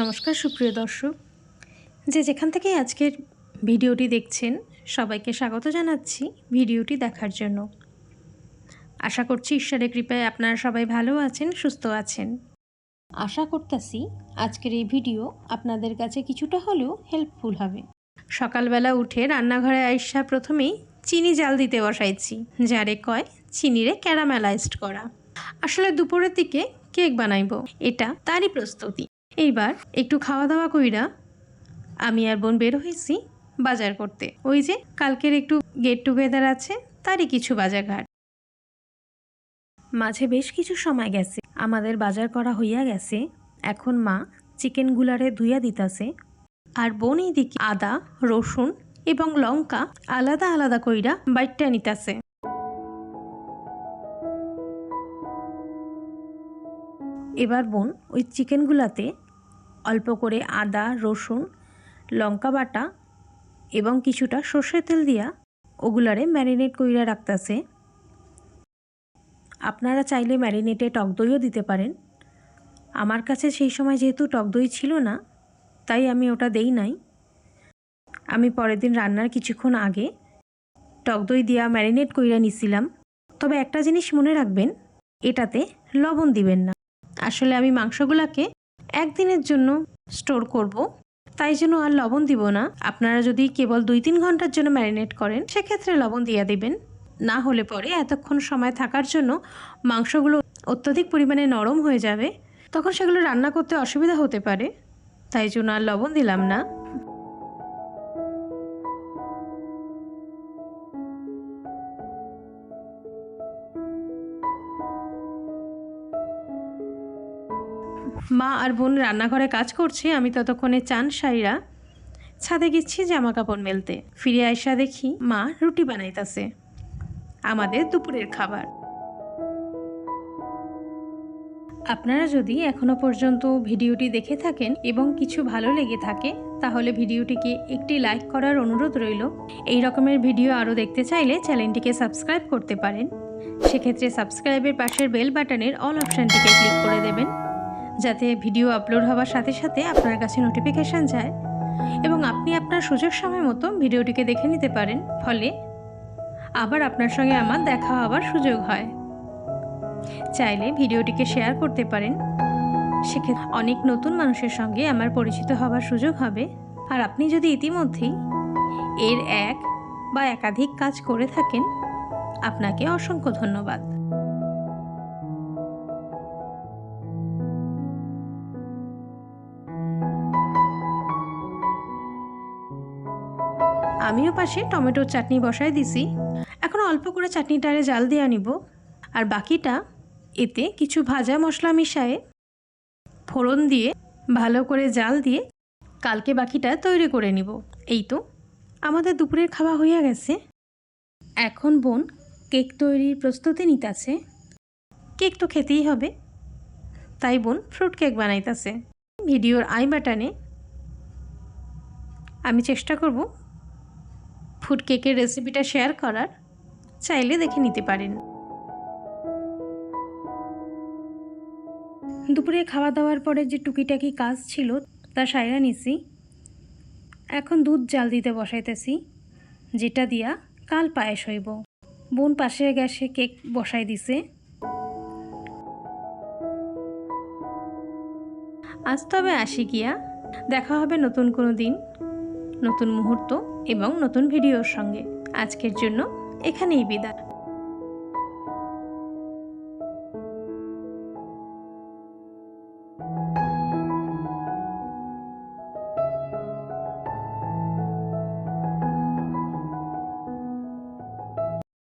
নমস্কার, সুপ্রিয় দর্শক। যে যেখান থেকে আজকের ভিডিওটি দেখছেন, সবাইকে স্বাগত জানাচ্ছি ভিডিওটি দেখার জন্য। আশা করছি ঈশ্বরের কৃপায় আপনারা সবাই ভালো আছেন, সুস্থ আছেন। আশা করতেছি আজকের এই ভিডিও আপনাদের কাছে কিছুটা হলেও হেল্পফুল হবে। সকালবেলা উঠে রান্নাঘরে আইসা প্রথমেই চিনি জাল দিতে বসাইছি, যারে কয় চিনিরে ক্যারামেলাইজড করা। আসলে দুপুরের দিকে কেক বানাইব, এটা তারই প্রস্তুতি। এইবার একটু খাওয়া দাওয়া কইরা আমি আর বোন বের হয়েছি বাজার করতে। ওই যে কালকের একটু গেট টুগেদার আছে, তারই কিছু বাজারঘাট। মাঝে বেশ কিছু সময় গেছে, আমাদের বাজার করা হইয়া গেছে, এখন মা চিকেনগুলারে ধুইয়া দিতাছে। আর বোন দিকে আদা, রসুন এবং লঙ্কা আলাদা আলাদা কইরা বাইটটা নিতাছে। এবার বোন ওই চিকেনগুলাতে অল্প করে আদা, রসুন, লঙ্কা বাটা এবং কিছুটা সর্ষের তেল দিয়া ওগুলারে ম্যারিনেট কইরা রাখতেছে। আপনারা চাইলে ম্যারিনেটে টক দইও দিতে পারেন। আমার কাছে সেই সময় যেহেতু টক দই ছিল না, তাই আমি ওটা দেই নাই। আমি পরের দিন রান্নার কিছুক্ষণ আগে টক দই দিয়া ম্যারিনেট কইরা নিছিলাম। তবে একটা জিনিস মনে রাখবেন, এটাতে লবণ দিবেন না। আসলে আমি মাংসগুলোকে একদিনের জন্য স্টোর করব। তাই জন্য আর লবণ দিব না। আপনারা যদি কেবল দুই তিন ঘণ্টার জন্য ম্যারিনেট করেন, সেক্ষেত্রে লবণ দিয়ে দেবেন। না হলে পরে এতক্ষণ সময় থাকার জন্য মাংসগুলো অত্যধিক পরিমাণে নরম হয়ে যাবে। তখন সেগুলো রান্না করতে অসুবিধা হতে পারে। তাই জন্য আর লবণ দিলাম না। মা আর বোন রান্নাঘরে কাজ করছে, আমি ততক্ষণে চান সাইরা ছাদে গেছি জামা কাপড় মেলতে। ফিরে আইসা দেখি মা রুটি বানাইতাছে, আমাদের দুপুরের খাবার। আপনারা যদি এখনও পর্যন্ত ভিডিওটি দেখে থাকেন এবং কিছু ভালো লেগে থাকে, তাহলে ভিডিওটিকে একটি লাইক করার অনুরোধ রইল। এই রকমের ভিডিও আরও দেখতে চাইলে চ্যানেলটিকে সাবস্ক্রাইব করতে পারেন। সেক্ষেত্রে সাবস্ক্রাইবের পাশের বেল বাটনের অল অপশানটিকে ক্লিক করে দেবেন। যাতে ভিডিও আপলোড হওয়ার সাথে সাথে আপনার কাছে নোটিফিকেশান যায় এবং আপনি আপনার সুযোগ সময় মতো ভিডিওটিকে দেখে নিতে পারেন। ফলে আবার আপনার সঙ্গে আমার দেখা হওয়ার সুযোগ হয়। চাইলে ভিডিওটিকে শেয়ার করতে পারেন। সেক্ষেত্রে অনেক নতুন মানুষের সঙ্গে আমার পরিচিত হওয়ার সুযোগ হবে। আর আপনি যদি ইতিমধ্যেই এর এক বা একাধিক কাজ করে থাকেন, আপনাকে অসংখ্য ধন্যবাদ। আমিও পাশে টমেটোর চাটনি বসায় দিছি। এখন অল্প করে চাটনিটারে জাল দিয়ে নিব আর বাকিটা এতে কিছু ভাজা মশলা মিশায়ে ফোড়ন দিয়ে ভালো করে জাল দিয়ে কালকে বাকিটা তৈরি করে নিব। এই তো আমাদের দুপুরের খাওয়া হইয়া গেছে। এখন বোন কেক তৈরির প্রস্তুতি নিতেছে। কেক তো খেতেই হবে। তাই বোন ফ্রুট কেক বানাইতেছে। ভিডিওর আই বাটনে আমি চেষ্টা করব ফুড কেকের রেসিপিটা শেয়ার করার চাইলে দেখে নিতে পারেন। দুপুরে খাওয়া দাওয়ার পরে যে টুকিটাকি কাজ ছিল, তা সাইরা নিছি। এখন দুধ জাল দিতে বসাইতেছি, যেটা দিয়া কাল পায়েস হইব। বোন পাশের গ্যাসে কেক বসাই দিছে। আজ তবে আসি গিয়া, দেখা হবে নতুন কোনো দিন, নতুন মুহূর্ত। এবং নতুন ভিডিওর সঙ্গে। আজকের জন্য এখানেই বিদায়।